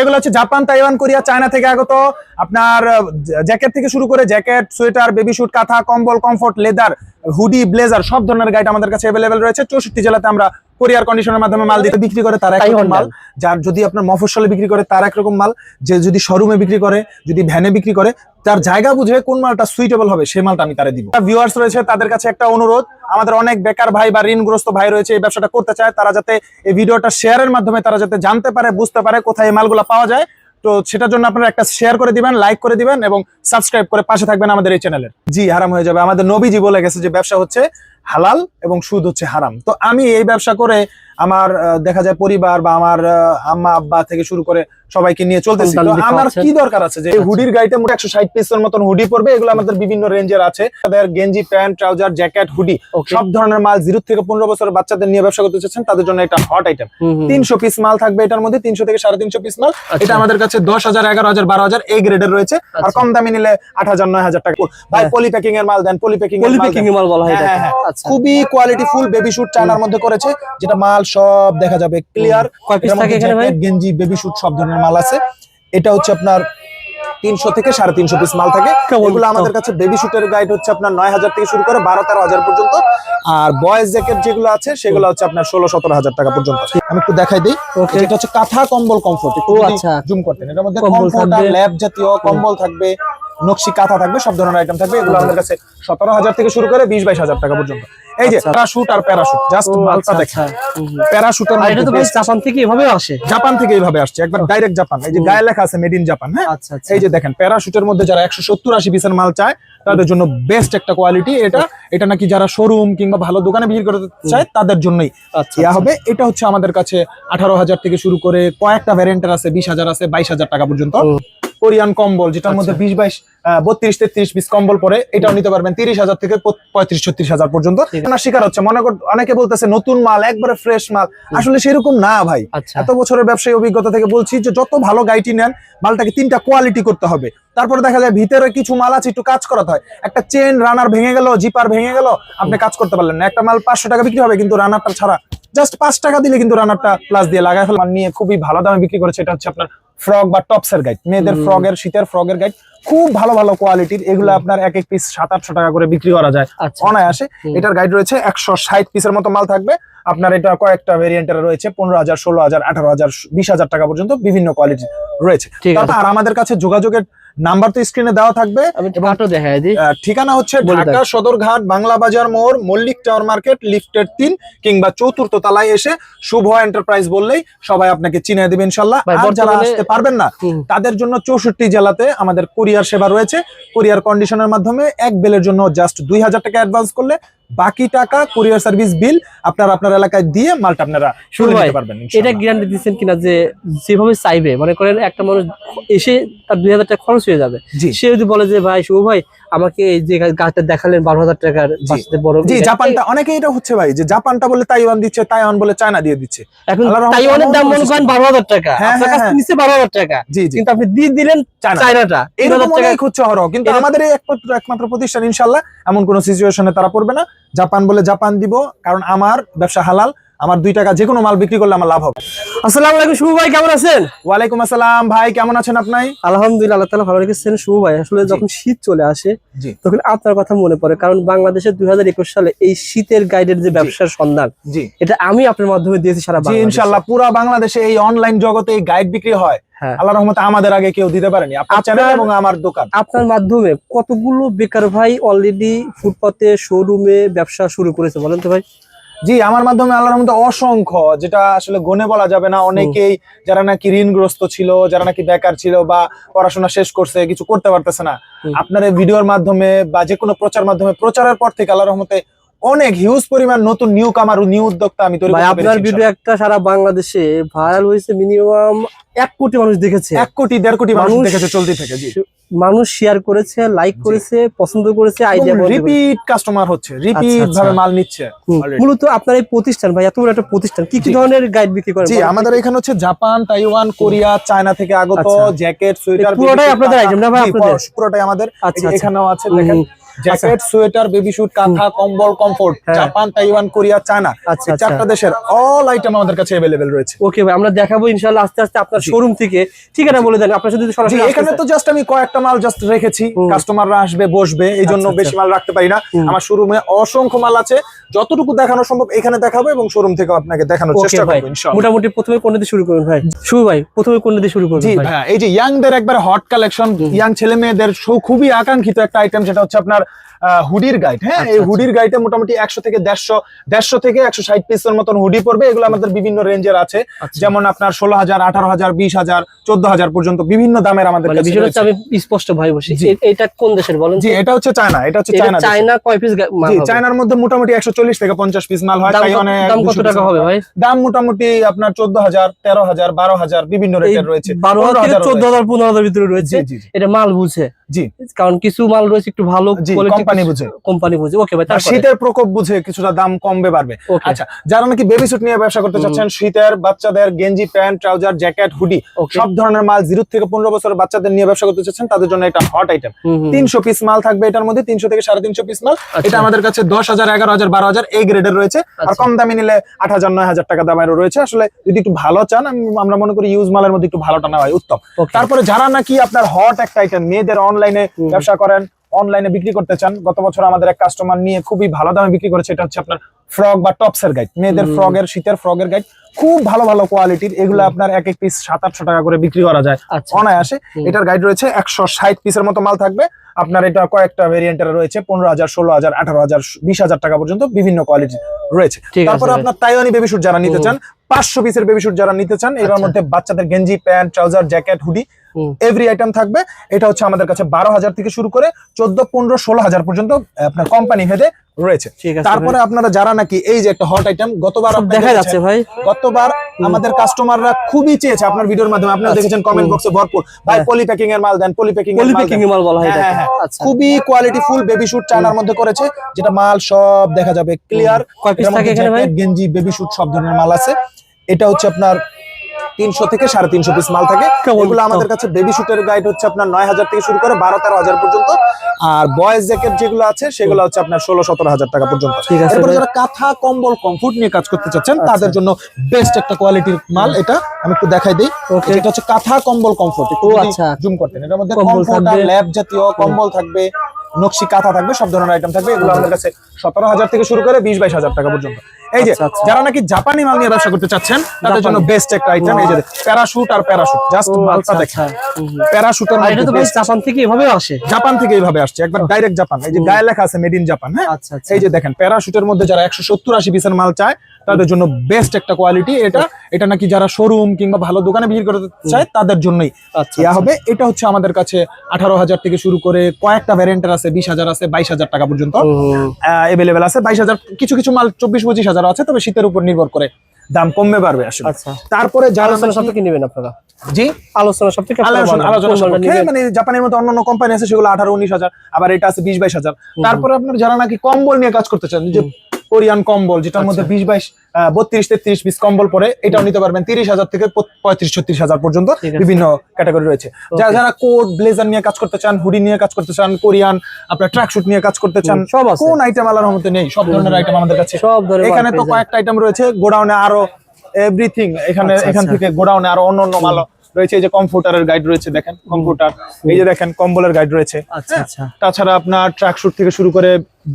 এগুলো হচ্ছে Japan, Taiwan, Korea, China থেকে আগত। আপনার জ্যাকেট থেকে শুরু করে জ্যাকেট, সোয়েটার বেবি শুট কাঁথা, কম্বল কমফোর্ট লেদার হুডি ব্লেজার সব ধরনের গাইড আমাদের কাছে অ্যাভেলেবেল রয়েছে। চৌষট্টি জেলাতে আমরা কোরিয়ার কন্ডিশনের মাধ্যমে মাল দিতে বিক্রি করে তার এক তাই রকম হন্ডা। মাল। যার যদি আপনার মফস্বলে বিক্রি করে তার একরকম মাল। যে যদি শোরুমে বিক্রি করে যদি ভ্যানে বিক্রি করে তার জায়গা বুঝে কোন মালটা সুইটেবল হবে সেই মালটা আমি তারে দিব। ভিউয়ার্স রয়েছে তাদের কাছে একটা অনুরোধ। আমাদের অনেক বেকার ভাই বা ঋণগ্রস্ত ভাই রয়েছে এই ব্যবসাটা করতে চায় তারা যাতে এই ভিডিওটা শেয়ারের মাধ্যমে তারা যাতে জানতে পারে বুঝতে পারে কোথায় এই মালগুলো পাওয়া যায়। তো সেটার জন্য আপনারা একটা শেয়ার করে দিবেন লাইক করে দিবেন এবং সাবস্ক্রাইব করে পাশে থাকবেন আমাদের এই চ্যানেলের জি হারাম হয়ে যাবে। আমাদের নবীজি বলে গেছে যে ব্যবসা হচ্ছে হালাল এবং সুদ হচ্ছে হারাম। তো আমি এই ব্যবসা করে আমার দেখা যায় পরিবার বা আমার আম্মা আব্বা থেকে শুরু করে সবাইকে নিয়ে চলতেছি। তো আমার কি দরকার আছে? যে হুডির গাড়িতে মোট একশো ষাট পিসের মতন হুডি পড়বে এগুলো আমাদের বিভিন্ন রেঞ্জের আছে। তাদের গেঞ্জি প্যান্ট ট্রাউজার জ্যাকেট হুডি সব ধরনের মাল জিরো থেকে পনেরো বছরের বাচ্চাদের নিয়ে ব্যবসা করতে চাচ্ছেন তাদের জন্য এটা হট আইটেম তিনশো পিস মাল থাকবে এটার মধ্যে তিনশো থেকে সাড়ে তিনশো পিস মাল। এটা আমাদের কাছে দশ হাজার এগারো হাজার বারো হাজার এই গ্রেডের রয়েছে। আর আচ্ছা। কম দামি নিলে আট হাজার নয় হাজার টাকা। ভাই হ্যাঁ। পলি প্যাকিং এর মাল দেন পলি প্যাকিং এর মাল পলিপ্যাকিং মাল বলা হয় হ্যাঁ, হ্যাঁ, আচ্ছা খুবই কোয়ালিটি ফুল বেবি শুট চায়নার মধ্যে করেছে যেটা মাল সব দেখা যাবে ক্লিয়ার গেঞ্জি বেবি শুট সব ধরনের মাল আছে। এটা হচ্ছে আপনার তিনশো থেকে সাড়ে তিনশো পিস মাল থাকে? এগুলো আমাদের কাছে বেবি শুটের গাইড হচ্ছে আপনার নয় হাজার থেকে শুরু করে বারো তেরো হাজার পর্যন্ত। আর বয়েজ জ্যাকেট যেগুলো আছে সেগুলো হচ্ছে আপনার ষোলো সতেরো হাজার টাকা পর্যন্ত। আমি একটু দেখাই দিই। এটা হচ্ছে কাঁথা কম্বল কমফোর্ট আচ্ছা। জুম করতেন। এটার মধ্যে কম্বল কমফোর্ট ল্যাব জাতীয় কম্বল থাকবে। নকশি কাঁথা থাকবে সব ধরনের আইটেম থাকবে। এগুলো আমাদের কাছে সতেরো হাজার থেকে শুরু করে বিশ বাইশ হাজার টাকা পর্যন্ত। এই যে আচ্ছা। প্যারাশুট আর প্যারাশুট জাস্ট মালটা আচ্ছা। দেখেন। আচ্ছা। প্যারাশুটের এটা তো জাপান থেকে এভাবে আসে? জাপান থেকে এইভাবে আসছে একবার ডাইরেক্ট জাপান। এই যে গায়ে লেখা আছে মেড ইন জাপান হ্যাঁ? আচ্ছা আচ্ছা। এই যে দেখেন প্যারাশুটের মধ্যে যারা একশো সত্তর আশি পিসের মাল চায় তাদের জন্য বেস্ট একটা কোয়ালিটি এটা এটা নাকি যারা শোরুম কিংবা ভালো দোকানে বিক্রি করতে চায় তাদের জন্যই আচ্ছা ইয়া হবে। এটা হচ্ছে আমাদের কাছে আঠারো হাজার থেকে শুরু করে কয়েকটা ভ্যারিয়েন্টের আছে বিশ হাজার আছে বাইশ হাজার টাকা পর্যন্ত। কোরিয়ান কম্বল যেটার মধ্যে আচ্ছা। বিশ বাইশ বত্রিশ তেত্রিশ পিস কম্বল পরে এটাও নিতে পারবেন তিরিশ হাজার থেকে পঁয়ত্রিশ ছত্রিশ হাজার পর্যন্ত। আপনার শিকার হচ্ছে মনে কর অনেকে বলতেছে নতুন মাল একবারে ফ্রেশ মাল। আসলে সেরকম না ভাই। আচ্ছা। এত বছরের ব্যবসায়ী অভিজ্ঞতা থেকে বলছি যে যত ভালো গাইটি নেন মালটাকে তিনটা কোয়ালিটি করতে হবে। তারপরে দেখা যায় ভিতরে কিছু মাল আছে একটু কাজ করাতে হয়। একটা চেন রানার ভেঙে গেল জিপার ভেঙে গেল আপনি কাজ করতে পারলেন না। একটা মাল পাঁচশো টাকা বিক্রি হবে কিন্তু রানারটা ছাড়া। জাস্ট পাঁচ টাকা দিলে কিন্তু রানারটা প্লাস দিয়ে লাগাই ফেলা নিয়ে খুবই ভালো দামে বিক্রি করেছে এটা হচ্ছে আপনার ফ্রক বা টপসের গাইড মেয়েদের। ফ্রগের শীতের ফ্রগের গাইড খুব ভালো ভালো কোয়ালিটির এগুলো আপনার এক এক পিস সাত আটশো টাকা করে বিক্রি করা যায় আচ্ছা অনায়াসে। এটার গাইড রয়েছে একশো ষাট পিসের মতো মাল থাকবে। আপনার এটা কয়েকটা ভেরিয়েন্টের রয়েছে পনেরো হাজার ষোলো হাজার আঠারো হাজার বিশ হাজার টাকা পর্যন্ত বিভিন্ন কোয়ালিটি রয়েছে। আর আমাদের কাছে যোগাযোগের নাম্বার তো স্ক্রিনে দেওয়া থাকবে। ঠিকানা হচ্ছে ঢাকা সদরঘাট বাংলা বাজার মোড় মল্লিক টাওয়ার মার্কেট লিফটের তিন কিংবা চতুর্থ তলায় এসে শুভ এন্টারপ্রাইজ বললেই সবাই আপনাকে চিনে দেবে ইনশাল্লাহ। আর যারা আসতে পারবেন না তাদের জন্য চৌষট্টি জেলাতে আমাদের কুরিয়ার সেবা রয়েছে। কুরিয়ার কন্ডিশনের মাধ্যমে এক বেলের জন্য জাস্ট দুই হাজার টাকা অ্যাডভান্স করলে বাকি টাকা কুরিয়ার সার্ভিস বিল আপনারা আপনার এলাকায় দিয়ে মালটা আপনারা শুরু করতে পারবেন এটা গ্যারান্টি দিচ্ছেন কিনা যে যেভাবে চাইবে মনে করেন একটা মানুষ এসে তার দুই হাজার টাকা খরচ হয়ে যাবে। সে যদি বলে যে ভাই শুভ ভাই আমাকে এই যে গাছটা দেখালেন বারো হাজার টাকার বড় জি জাপানটা অনেকে এটা হচ্ছে ভাই যে জাপানটা বলে তাইওয়ান দিচ্ছে তাইওয়ান বলে চায়না দিয়ে দিচ্ছে। এখন তাইওয়ানের দাম মনে করেন বারো হাজার টাকা। হ্যাঁ, আপনার হ্যাঁ, কাছে হ্যাঁ। নিচে বারো হাজার টাকা। জি কিন্তু আপনি দিয়ে দিলেন চায়না। চায়নাটা। এরকম অনেক হচ্ছে হরো কিন্তু আমাদের এই একমাত্র একমাত্র প্রতিষ্ঠান ইনশাল্লাহ এমন কোন সিচুয়েশনে তারা পড়বে না। জাপান বলে জাপান দিব কারণ আমার ব্যবসা হালাল। আমার দুই টাকা যে কোনো মাল বিক্রি করলে আমার লাভ হবে। আসসালামু আলাইকুম শুভ ভাই কেমন আছেন? ওয়ালাইকুম আসসালাম ভাই কেমন আছেন আপনি? আলহামদুলিল্লাহ আল্লাহ তালা ভালো রেখেছেন। শুভ ভাই আসলে যখন শীত চলে আসে তখন আপনার কথা মনে পড়ে কারণ বাংলাদেশের দুই হাজার একুশ সালে এই শীতের গাইডের যে ব্যবসার সন্ধান এটা আমি আপনার মাধ্যমে দিয়েছি সারা ইনশাল্লাহ পুরো বাংলাদেশে এই অনলাইন জগতে এই গাইড বিক্রি হয়। হ্যাঁ। আল্লাহ রহমতে আমাদের আগে কেউ দিতে পারেনি। আপনার আপনার- চ্যানেল এবং আমার দোকান। আপনার মাধ্যমে কতগুলো বেকার ভাই অলরেডি ফুটপাতে শোরুমে ব্যবসা শুরু করেছে বলেন তো ভাই? জি আমার মাধ্যমে আল্লাহর রহমতে অসংখ্য যেটা আসলে গনে বলা যাবে না। অনেকেই যারা নাকি ঋণগ্রস্ত ছিল যারা নাকি বেকার ছিল বা পড়াশোনা শেষ করছে কিছু করতে পারতেছে না। আপনার এই ভিডিওর মাধ্যমে বা যে কোনো প্রচার মাধ্যমে প্রচারের পর থেকে আল্লাহর রহমতে অনেক হিউজ পরিমাণ নতুন নিউ কামার নিউ উদ্যোক্তা আমি তৈরি আপনার ভিডিও একটা সারা বাংলাদেশে ভাইরাল হয়েছে মিনিমাম এক কোটি মানুষ দেখেছে। এক কোটি দেড় কোটি মানুষ মানুষ- দেখেছে চলতি থেকে জি। মানুষ শেয়ার করেছে লাইক করেছে পছন্দ করেছে আইডিয়া রিপিট কাস্টমার হচ্ছে রিপিট আচ্ছা, ভাবে আচ্ছা। মাল নিচ্ছে মূলত আপনার এই প্রতিষ্ঠান ভাই এত বড় একটা প্রতিষ্ঠান কি কি ধরনের গাইড বিক্রি করেন জি আমাদের এখানে হচ্ছে জাপান তাইওয়ান কোরিয়া চায়না থেকে আগত আচ্ছা। জ্যাকেট সোয়েটার পুরোটাই আপনাদের আইটেম না ভাই আপনাদের? পুরোটাই আমাদের। আচ্ছা আচ্ছা। এখানেও আছে দেখেন। জ্যাকেট সোয়েটার বেবি স্যুট কাঁথা কম্বল কমফোর্ট হ্যাঁ। Japan Taiwan Korea China. আচ্ছা, আচ্ছা। চারটা দেশের অল আইটেম আমাদের কাছে অ্যাভেলেবেল রয়েছে। ওকে ভাই আমরা দেখাবো ইনশাল্লাহ আস্তে আস্তে আপনার শোরুম থেকে। ঠিকানা বলে দেন আপনার জি সরাসরি এখানে তো জাস্ট আমি কয়েকটা মাল জাস্ট রেখেছি। কাস্টমাররা আসবে বসবে এই জন্য আচ্ছা, বেশি মাল রাখতে পারি না। আমার শোরুমে অসংখ্য মাল আছে। যতটুকু দেখানো সম্ভব এখানে দেখাবো এবং শোরুম থেকে আপনাকে দেখানোর চেষ্টা করব ইনশাআল্লাহ। মোটামুটি প্রথমে কোন দিয়ে শুরু করুন ভাই? শুরু ভাই প্রথমে কোন দিয়ে শুরু করুন জি ভাই? এই যে ইয়াংদের একবার হট কালেকশন ইয়াং ছেলে মেয়েদের খুবই আকাঙ্ক্ষিত একটা আইটেম সেটা হচ্ছে আপনার হুডির গাইড হ্যাঁ? আচ্ছা, এই আচ্ছা। হুডির গাইডে মোটামুটি একশো থেকে দেড়শো দেড়শো থেকে একশো ষাট পিসের মতন হুডি পড়বে। এগুলো আমাদের বিভিন্ন রেঞ্জের আছে। আচ্ছা। যেমন আপনার ষোলো হাজার আঠারো হাজার বিশ হাজার চোদ্দ হাজার পর্যন্ত বিভিন্ন দামের আমাদের মানে। আমি স্পষ্ট ভাই বসি। এটা কোন দেশের বলেন জি এটা হচ্ছে চায়না এটা হচ্ছে চায়না। চায়না কয় পিস জি চায়নার মধ্যে মোটামুটি একশো চল্লিশ থেকে পঞ্চাশ পিস মাল হয়। দাম কত- টাকা হবে ভাই? দাম মোটামুটি আপনার চোদ্দ হাজার তেরো হাজার বারো হাজার বিভিন্ন রেটের রয়েছে। বারো হাজার থেকে 15,000 চোদ্দ হাজার পনেরো হাজার ভিতরে রয়েছে। এটা মাল বুঝে। জি। কারণ কিছু মাল রয়েছে একটু ভালো কোম্পানি বুঝে। কোম্পানি বুঝে। ওকে ভাই তারপরে? শীতের প্রকোপ বুঝে কিছুটা দাম কমবে ওকে আচ্ছা যারা নাকি বেবি স্যুট নিয়ে ব্যবসা করতে চাচ্ছেন শীতের বাচ্চাদের গেঞ্জি প্যান্ট ট্রাউজার জ্যাকেট হুডি সব ধরনের মাল জিরো থেকে পনেরো বছরের বাচ্চাদের নিয়ে ব্যবসা করতে চাচ্ছেন তাদের জন্য এটা হট আইটেম হুম, হুম, তিনশো পিস মাল থাকবে এটার মধ্যে তিনশো থেকে সাড়ে তিনশো পিস মাল। আচ্ছা। এটা আমাদের কাছে দশ হাজার এগারো হাজার বারো হাজার এই গ্রেডের রয়েছে। আর আচ্ছা। কম দামি নিলে আট হাজার নয় হাজার টাকা দামেরও রয়েছে। আসলে যদি একটু ভালো চান আমি- আমরা মনে করি ইউজ মালের মধ্যে একটু ভালোটা নেওয়া হয় উত্তম তারপরে যারা নাকি আপনার হট একটা আইটেম মেয়েদের অনলাইনে হুম। ব্যবসা করেন অনলাইনে বিক্রি করতে চান। গত বছর আমাদের এক কাস্টমার নিয়ে খুবই ভালো দামে বিক্রি করেছে। এটা হচ্ছে আপনার ফ্রক বা টপস এর গাইড মেয়েদের হুম। ফ্রগের শীতের ফ্রগের গাইড খুব ভালো ভালো কোয়ালিটির এগুলো আপনার এক এক পিস সাত আটশো টাকা করে বিক্রি করা যায় আচ্ছা। অনায়াসে। এটার গাইড রয়েছে একশো ষাট পিসের মতো মাল থাকবে। আপনার এটা কয়েকটা ভেরিয়েন্টের রয়েছে। পনেরো হাজার ষোলো হাজার আঠারো হাজার বিশ হাজার টাকা পর্যন্ত বিভিন্ন কোয়ালিটি রয়েছে। তারপরে আপনার তাইওয়ানি বেবি শুট যারা নিতে চান পাঁচশো পিসের বেবি শুট যারা নিতে চান এর আচ্ছা। মধ্যে বাচ্চাদের গেঞ্জি pant trouser jacket hoodie. Every item থাকবে। এটা হচ্ছে আমাদের কাছে বারো হাজার থেকে শুরু করে চোদ্দ পনেরো ষোলো হাজার পর্যন্ত আপনার কোম্পানি ভেদে রয়েছে। ঠিক আছে তারপরে আপনারা যারা নাকি এই যে একটা হট আইটেম গতবার দেখা যাচ্ছে ভাই। গতবার আমাদের কাস্টমাররা খুবই চেয়েছে আপনার ভিডিওর মাধ্যমে। আপনারা আচ্ছা, দেখেছেন কমেন্ট বক্সে ভরপুর। ভাই। পলি প্যাকিং এর মাল দেন পলি প্যাকিং এর মাল পলিপ্যাকিং মাল বলা হয় হ্যাঁ। হ্যাঁ। আচ্ছা। খুবই কোয়ালিটি ফুল বেবি শুট চায়নার মধ্যে করেছে। যেটা মাল সব দেখা যাবে ক্লিয়ার কয় পিস থাকে এখানে ভাই? গেঞ্জি বেবি শুট সব ধরনের মাল আছে। এটা হচ্ছে আপনার তিনশো থেকে সাড়ে তিনশো পিস মাল থাকে? এগুলো আমাদের কাছে বেবি শুটের গাইড হচ্ছে আপনার নয় হাজার থেকে শুরু করে বারো তেরো হাজার পর্যন্ত। আর বয়েজ জ্যাকেট যেগুলো আছে সেগুলো হচ্ছে আপনার ষোলো সতেরো হাজার টাকা পর্যন্ত। এরপরে যারা কাঁথা কম্বল কমফোর্ট নিয়ে কাজ করতে চাচ্ছেন আচ্ছা। তাদের জন্য বেস্ট একটা কোয়ালিটির মাল এটা। আমি একটু দেখাই দিই। এটা হচ্ছে কাঁথা কম্বল কমফোর্ট আচ্ছা। জুম করতেন। এটার মধ্যে কমফোর্ট। ল্যাব জাতীয় কম্বল থাকবে নকশি কাঁথা থাকবে সব ধরনের আইটেম থাকবে। এগুলো আমাদের কাছে সতেরো হাজার থেকে শুরু করে বিশ বাইশ হাজার টাকা পর্যন্ত। এই যে আচ্ছা, আচ্ছা। যারা নাকি জাপানি মাল নিয়ে ব্যবসা করতে চাচ্ছেন তাদের জন্য। বেস্ট একটা আইটেম এই যে প্যারাশুট আর প্যারাশুট জাস্ট মালটা আচ্ছা, দেখেন। হুম। প্যারাশুটের আর এটা তো জাপান থেকে এভাবে আসে? জাপান থেকে এইভাবে আসছে একবার ডাইরেক্ট জাপান এই যে গায়ে লেখা আছে মেড ইন জাপান হ্যাঁ? আচ্ছা এই যে দেখেন প্যারাশুটের মধ্যে যারা একশো সত্তর আশি পিসের মাল চায় তাদের জন্য বেস্ট একটা কোয়ালিটি এটা এটা নাকি যারা শোরুম কিংবা ভালো দোকানে বিক্রি করতে চায় তাদের জন্যই আচ্ছা ইয়া হবে। এটা হচ্ছে আমাদের কাছে আঠারো হাজার থেকে শুরু করে কয়েকটা ভ্যারিয়েন্টের আছে বিশ হাজার আছে বাইশ হাজার টাকা পর্যন্ত। হুম, এভেলেবেল আছে বাইশ হাজার কিছু কিছু মাল চব্বিশ পঁচিশ হাজার আছে তবে শীতের উপর নির্ভর করে দাম কমবে বাড়বে আসলে। আচ্ছা। তারপরে যারা আলোচনা নাকি- সাপেক্ষে নেবেন আপনারা? জি? আলোচনা সব থেকে আলোচনা। মানে জাপানের মতো অন্যান্য কোম্পানি আছে সেগুলো আঠারো উনিশ হাজার আবার এটা আছে বিশ বাইশ হাজার। তারপরে আপনার যারা নাকি কম্বল নিয়ে কাজ করতে চান যে কোরিয়ান কম্বল যেটার মধ্যে আচ্ছা। বিশ বাইশ বত্রিশ তেত্রিশ পিস কম্বল পরে এটাও নিতে পারবেন তিরিশ হাজার থেকে পঁয়ত্রিশ ছত্রিশ হাজার পর্যন্ত বিভিন্ন ক্যাটাগরি রয়েছে। যারা যারা কোট ব্লেজার নিয়ে কাজ করতে চান হুডি নিয়ে কাজ করতে চান কোরিয়ান আপনার ট্র্যাক শুট নিয়ে কাজ করতে চান সব কোন আইটেম আল্লাহর মধ্যে নেই সব ধরনের আইটেম আমাদের কাছে। সব এখানে তো কয়েকটা আইটেম রয়েছে গোডাউনে আরও এভরিথিং এখানে আচ্ছা, এখান আচ্ছা। থেকে গোডাউনে আরও অন্য অন্য মাল রয়েছে এই যে কমফোর্টারের গাইড রয়েছে দেখেন কম্পিউটার এই যে দেখেন কম্বলের গাইড রয়েছে। আচ্ছা আচ্ছা। তাছাড়া আপনার ট্র্যাক শুট থেকে শুরু করে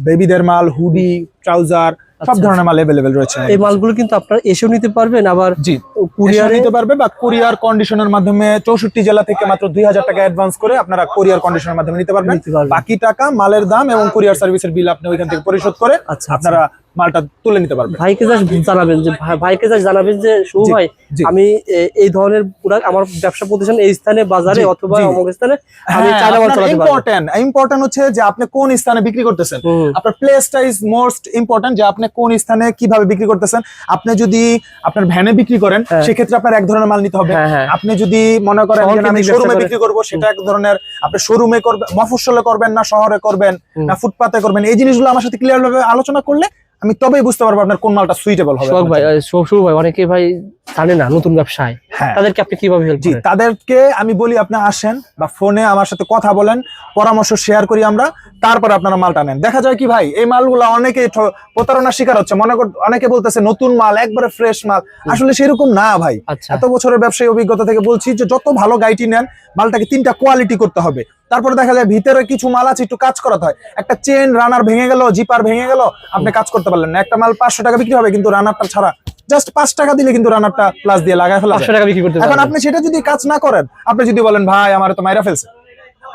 বেবিদের মাল হুডি ট্রাউজার সব আচ্ছা। ধরনের মাল অ্যাভেলেবেল রয়েছে এই মালগুলো কিন্তু আপনারা এসেও নিতে পারবেন আবার জি কুরিয়ার নিতে পারবে বা কুরিয়ার কন্ডিশনের মাধ্যমে চৌষট্টি জেলা থেকে মাত্র দুই হাজার টাকা অ্যাডভান্স করে আপনারা কুরিয়ার কন্ডিশনের মাধ্যমে নিতে পারবেন নিতে পারবেন। বাকি টাকা মালের দাম এবং কুরিয়ার সার্ভিসের বিল আপনি ওইখান থেকে পরিশোধ করে আচ্ছা, আপনারা মালটা তুলে নিতে পারবেন ভাইকে জাস্ট জানাবেন যে ভাই- ভাইকে জাস্ট জানাবেন যে শুভ ভাই আমি এই ধরনের প্রোডাক্ট আমার ব্যবসা প্রতিষ্ঠান এই স্থানে বাজারে অথবা অমুক স্থানে হ্যাঁ, আমি চায়না মাল চালাতে পারব। ইম্পর্টেন্ট ইম্পর্টেন্ট হচ্ছে যে আপনি কোন স্থানে বিক্রি করতেছেন। আপনার প্লেসটা ইজ মোস্ট ইম্পর্টেন্ট যে আপনি কোন স্থানে কীভাবে বিক্রি করতেছেন। আপনি যদি আপনার ভ্যানে বিক্রি করেন হ্যাঁ। সেক্ষেত্রে আপনার এক ধরনের মাল নিতে হবে। হ্যাঁ, হ্যাঁ। আপনি যদি মনে করেন যে আমি শোরুমে বিক্রি করব সেটা এক ধরনের আপনি শোরুমে করবেন মফস্বলে করবেন না শহরে করবেন না ফুটপাতে করবেন এই জিনিসগুলো আমার সাথে ক্লিয়ার ভাবে আলোচনা করলে আমি তবেই বুঝতে পারব আপনার কোন মালটা সুইটেবল হবে সোহাগ ভাই জন্য। আহ, শো- শুভ ভাই অনেকে ভাই জানে না নতুন ব্যবসায়। হ্যাঁ। তাদেরকে আপনি কীভাবে হেল্প জি তাদেরকে আমি বলি আপনি আসেন বা ফোনে আমার সাথে কথা বলেন পরামর্শ শেয়ার করি আমরা তারপর আপনারা মালটা নেন। দেখা যায় কি ভাই এই মালগুলো অনেকে প্রতারণার শিকার হচ্ছে। মনে কর অনেকে বলতেছে নতুন মাল একবারে ফ্রেশ মাল। আসলে সেরকম না ভাই। আচ্ছা। এত বছরের ব্যবসায়ী অভিজ্ঞতা থেকে বলছি যে যত ভালো গাইটি নেন মালটাকে তিনটা কোয়ালিটি করতে হবে। তারপরে দেখা যায় ভিতরে কিছু মাল আছে একটু কাজ করাতে হয়। একটা চেন রানার ভেঙে গেল জিপার ভেঙে গেল আপনি কাজ করতে পারলেন না। একটা মাল পাঁচশো টাকা বিক্রি হবে কিন্তু রানারটা ছাড়া। জাস্ট পাঁচ টাকা দিলে কিন্তু রানারটা প্লাস দিয়ে লাগায় ফেলা টাকা বিক্রি করতে এখন আপনি সেটা যদি কাজ না করেন আপনি যদি বলেন ভাই আমার তো মাইরা ফেলছে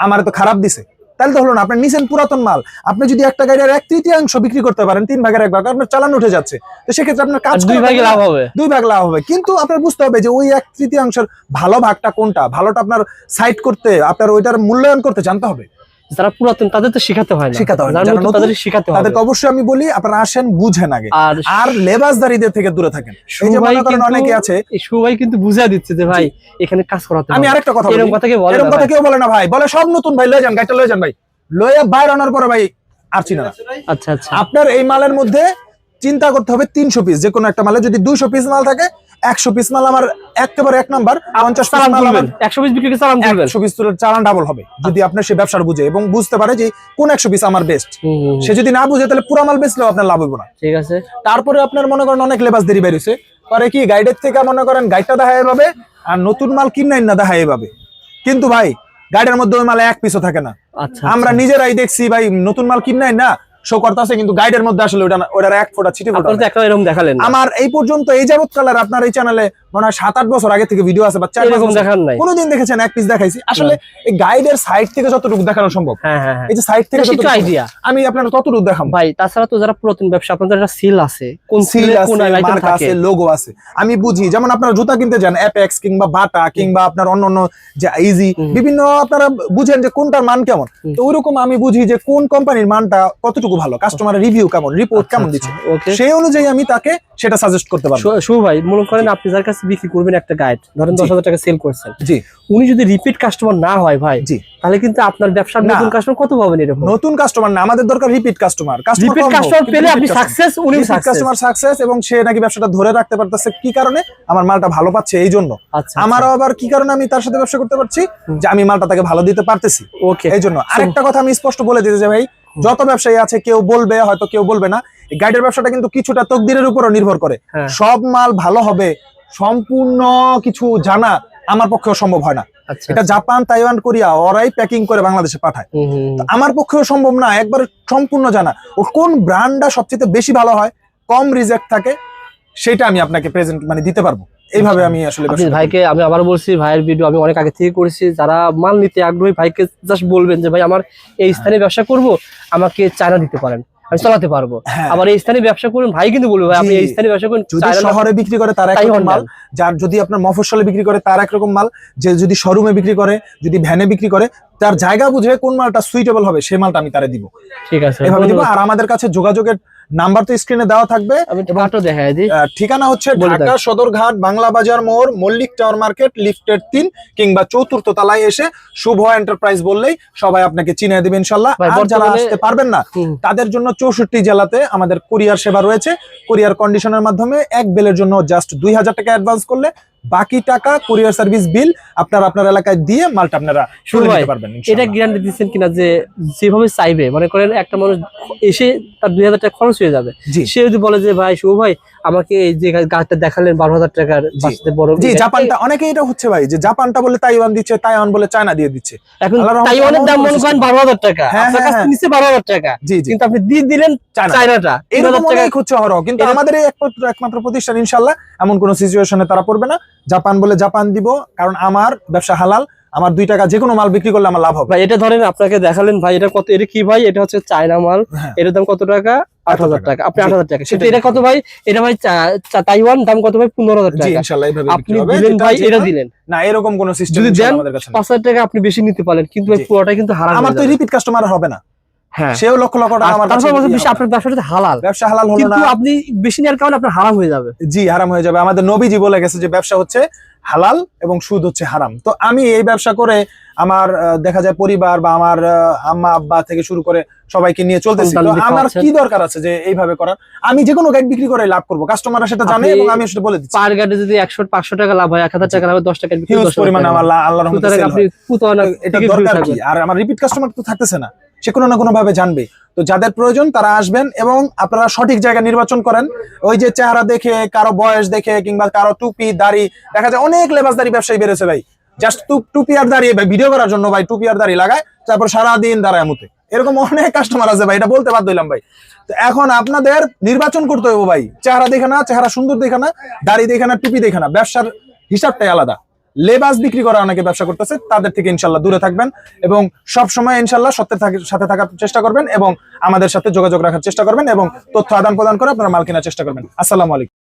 আমার তো খারাপ দিছে তাহলে তো হলো না। আপনি নিছেন পুরাতন মাল। আপনি যদি একটা গাড়ির এক তৃতীয়াংশ বিক্রি করতে পারেন তিন ভাগের এক ভাগ আপনার চালান উঠে যাচ্ছে। তো সেক্ষেত্রে আপনার কাজ দুই ভাগে লাভ হবে। দুই ভাগ লাভ হবে। কিন্তু আপনার বুঝতে হবে যে ওই এক তৃতীয়াংশের ভালো ভাগটা কোনটা? ভালোটা আপনার সাইড করতে আপনার ওইটার মূল্যায়ন করতে জানতে হবে। যারা পুরাতন তাদের তো শেখাতে হয় না। শেখাতে হয় তাদের শেখাতে তাদেরকে অবশ্যই আমি বলি আপনারা আসেন বুঝেন আগে। আর লেবাসদারিদের থেকে দূরে থাকেন। এই যে ভাই মনে করেন অনেকে আছে ভাই কিন্তু বুঝা দিচ্ছে যে ভাই এখানে কাজ করাতে আমি আরেকটা কথা এরকম কথা কি বলে এরকম কথা কেউ বলে না ভাই। বলে সব নতুন ভাই লয়ে যান গাড়িটা লয়ে যান ভাই। লয়ে বাইর আনার পরে ভাই আর চিনে আচ্ছা আচ্ছা। আপনার এই মালের মধ্যে চিন্তা করতে হবে তিনশো পিস যে কোনো একটা মালে যদি দুইশো পিস মাল থাকে একশো পিস মাল আমার একেবারে এক নাম্বার পঞ্চাশ চালান তুলবেন? একশো পিস বিক্রি চালান তুলবেন? একশো পিস চালান ডাবল হবে যদি আপনার সে ব্যবসার বুঝে এবং বুঝতে পারে যে কোন একশো পিস আমার বেস্ট। সে যদি না বুঝে তাহলে পুরো মাল বেচলেও আপনার লাভ হইব না। ঠিক আছে। তারপরে আপনার মনে করেন অনেক লেবাস দেরি বেরিয়েছে পরে কি গাইডের থেকে মনে করেন গাইডটা দেখা এভাবে আর নতুন মাল কিনাই না দেখা এভাবে। কিন্তু ভাই গাইডের মধ্যে ওই মাল এক পিসও থাকে না। আচ্ছা আমরা নিজেরাই দেখছি ভাই নতুন মাল কিনাই না শো করতেছে কিন্তু গাইডের মধ্যে আসলে ওটা ওটার এক ফোটা ছিটে ফোটা একটা এরকম দেখালেন আমার এই পর্যন্ত এই যাবৎকালের আপনার এই চ্যানেলে মনে হয় সাত আট বছর আগে থেকে ভিডিও আছে বা চার এরকম বছর। দেখান নাই। কোনোদিন দেখেছেন? এক পিস দেখাইছি। আসলে এই গাইডের সাইড থেকে যতটুকু দেখানো সম্ভব। হ্যাঁ হ্যাঁ হ্যাঁ। এই যে সাইড থেকে যতটুকু- আইডিয়া আমি আপনার ততটুকু দেখাবো। ভাই তাছাড়া তো যারা পুরাতন ব্যবসা আপনাদের একটা সিল আছে। কোন সিল আছে আছে লোগো আছে। আমি বুঝি যেমন আপনারা জুতা কিনতে যান অ্যাপেক্স কিংবা বাটা কিংবা আপনার অন্য অন্য যে ইজি বিভিন্ন আপনারা বুঝেন যে কোনটার মান কেমন। তো ওইরকম আমি বুঝি যে কোন কোম্পানির মানটা কতটুকু ভালো কাস্টমারের রিভিউ কেমন রিপোর্ট কেমন দিচ্ছে। ওকে সেই অনুযায়ী আমি তাকে সেটা সাজেস্ট করতে পারব। শু ভাই মনে করেন আপনি যার কাছে বিক্রি করবেন একটা গাইড ধরেন দশ হাজার টাকা সেল করছেন। জি। উনি যদি রিপিট কাস্টমার না হয় ভাই জি। তাহলে কিন্তু আপনার ব্যবসার নতুন কাস্টমার কত পাবেন এরকম? নতুন কাস্টমার না আমাদের দরকার রিপিট কাস্টমার রিপিট কাস্টমার পেলে আপনি সাকসেস উনি সাকসেস কাস্টমার সাকসেস এবং সে নাকি ব্যবসাটা ধরে রাখতে পারতেছে কি কারণে? আমার মালটা ভালো পাচ্ছে এই জন্য। আচ্ছা আমারও আবার কি কারণে আমি তার সাথে ব্যবসা করতে পারছি? যে আমি মালটা তাকে ভালো দিতে পারতেছি। ওকে এই জন্য। আরেকটা কথা আমি স্পষ্ট বলে দিতে চাই ভাই যত ব্যবসায়ী আছে কেউ বলবে হয়তো কেউ বলবে না। গাইডের ব্যবসাটা কিন্তু কিছুটা তকদিরের উপরও নির্ভর করে। হ্যাঁ। সব মাল ভালো হবে সম্পূর্ণ কিছু জানা আমার পক্ষেও সম্ভব হয় না। আচ্ছা। এটা জাপান তাইওয়ান কোরিয়া ওরাই প্যাকিং করে বাংলাদেশে পাঠায়। আমার পক্ষেও সম্ভব না একবার সম্পূর্ণ জানা। ও কোন ব্র্যান্ডটা সবচেয়ে বেশি ভালো হয় কম রিজেক্ট থাকে সেটা আমি আপনাকে প্রেজেন্ট মানে দিতে পারব। এইভাবে আমি আসলে। ভাইকে আমি আবার বলছি ভাইয়ের ভিডিও আমি অনেক আগে থেকে করেছি। যারা মাল নিতে আগ্রহী ভাইকে জাস্ট বলবেন যে ভাই আমার এই স্থানে ব্যবসা করব আমাকে চায়না দিতে পারেন। আমি চালাতে পারব। হ্যাঁ। আবার এই স্থানে ব্যবসা করুন ভাই কিন্তু বলব আপনি এই স্থানে ব্যবসা করুন যদি শহরে বিক্রি করে তার একরকম মাল। যার যদি আপনার মফস্বলে বিক্রি করে তার একরকম মাল। যে যদি শোরুমে বিক্রি করে যদি ভ্যানে বিক্রি করে তার জায়গা বুঝে কোন মালটা সুইটেবল হবে সেই মালটা আমি তারে দিব। ঠিক আছে এভাবে দিব। আর আমাদের কাছে যোগাযোগের নাম্বার তো স্ক্রিনে দেওয়া থাকবে। ঠিকানা হচ্ছে ঢাকা সদরঘাট বাংলা বাজার মোড় মল্লিক টাওয়ার মার্কেট লিফটের তিন কিংবা চতুর্থ তলায় এসে শুভ এন্টারপ্রাইজ বললেই সবাই আপনাকে চিনে দেবে ইনশাল্লাহ। আর যারা আসতে পারবেন না তাদের জন্য চৌষট্টি জেলাতে আমাদের কুরিয়ার সেবা রয়েছে। কুরিয়ার কন্ডিশনের মাধ্যমে এক বেলের জন্য জাস্ট দুই হাজার টাকা অ্যাডভান্স করলে বাকি টাকা কুরিয়ার সার্ভিস বিল আপনার আপনার এলাকায় দিয়ে মালটা আপনারা শুরু নিতে পারবেন এটা গ্যারান্টি দিচ্ছেন কিনা যে যেভাবে চাইবে মনে করেন একটা মানুষ এসে তার দুই হাজার টাকা খরচ হয়ে যাবে। সে যদি বলে যে ভাই শুভ ভাই আমাকে এই যে গাছটা দেখালেন বারো হাজার টাকার বড় জি জাপানটা অনেকে এটা হচ্ছে ভাই যে জাপানটা বলে তাইওয়ান দিচ্ছে তাইওয়ান বলে চায়না দিয়ে দিচ্ছে। এখন তাইওয়ানের দাম মনে করেন বারো হাজার টাকা। হ্যাঁ, আপনার কাছ হ্যাঁ, নিচ্ছে বারো হাজার টাকা। জি কিন্তু আপনি দিয়ে দিলেন চায়না। চায়নাটা। এরকম অনেক হচ্ছে হরহ কিন্তু আমাদের এই একমাত্র একমাত্র প্রতিষ্ঠান ইনশাল্লাহ এমন কোন সিচুয়েশনে তারা পড়বে না। জাপান বলে জাপান দিব কারণ আমার ব্যবসা হালাল আমার দুই টাকা যে কোনো মাল বিক্রি করলে আমার লাভ হবে। ভাই এটা ধরেন আপনাকে দেখালেন ভাই এটা কত এটা কি ভাই? এটা হচ্ছে চায়না মাল। হ্যাঁ। এটার দাম কত টাকা? আট হাজার টাকা। আপনি আট হাজার টাকা। কিন্তু এটা কত ভাই? এটা ভাই চা- চা- তাইওয়ান দাম কত ভাই? পনেরো হাজার টাকা। আপনি দিলেন ভাই এটা দিলেন। না এরকম কোন সিস্টেম যদি দেন আমাদের কাছে নেই। পাঁচ হাজার টাকা আপনি বেশি নিতে পারেন। কিন্তু ভাই জি। পুরোটা কিন্তু হারাম আমার তো রিপিট কাস্টমার হবে না। হ্যাঁ। সেও লক্ষ লক্ষ টাকা আমার তারপর। আপনার ব্যবসাটা হালাল। ব্যবসা হালাল হলো কিন্তু আপনি বেশি নেওয়ার কারণে আপনার হারাম হয়ে যাবে। জি হারাম হয়ে যাবে। আমাদের নবীজি বলে গেছে যে ব্যবসা হচ্ছে হালাল এবং সুদ হচ্ছে হারাম। তো আমি এই ব্যবসা করে আমার দেখা যায় পরিবার বা আমার আম্মা আব্বা থেকে শুরু করে সবাইকে নিয়ে চলতেছি। তো আমার কি দরকার আছে যে এইভাবে করার? আমি যে কোনো গাইড বিক্রি করে লাভ করব। কাস্টমাররা সেটা জানে এবং আমি সেটা বলে দিচ্ছি। পার গাড়ি যদি একশো পাঁচশো টাকা লাভ হয় এক হাজার টাকা লাভ হয় দশ টাকা বিক্রি পরিমাণে আমার আল্লাহর রহমতে এটা দরকার কি? আর আমার রিপিট কাস্টমার তো থাকতেছে না। সে কোনো না কোনো ভাবে জানবে তো যাদের প্রয়োজন তারা আসবেন এবং আপনারা সঠিক জায়গা নির্বাচন করেন। ওই যে চেহারা দেখে, কারও বয়স দেখে কিংবা কারও টুপি, দাড়ি, দেখা যায় অনেক লেবাসদারি ব্যবসায়ী বেড়েছে ভাই। জাস্ট টুপি আর দাঁড়িয়ে ভিডিও করার জন্য ভাই টুপি আর দাঁড়িয়ে লাগায়, তারপর সারাদিন দাঁড়ায় মুতে এরকম অনেক কাস্টমার আছে ভাই, এটা বলতে বাধ্য হইলাম ভাই। তো এখন আপনাদের নির্বাচন করতে হবে ভাই। চেহারা দেখে না, চেহারা সুন্দর দেখে না, দাড়ি দেখে না, টুপি দেখে না, ব্যবসার হিসাবটাই আলাদা। লেবাস বিক্রি করা অনেকে ব্যবসা করতেছে, তাদের থেকে ইনশাল্লাহ দূরে থাকবেন এবং সব সময় ইনশাল্লাহ সত্যের সাথে থাকার চেষ্টা করবেন এবং আমাদের সাথে যোগাযোগ রাখার চেষ্টা করবেন এবং তথ্য আদান প্রদান করে আপনারা মাল কেনার চেষ্টা করবেন। আসসালামু আলাইকুম।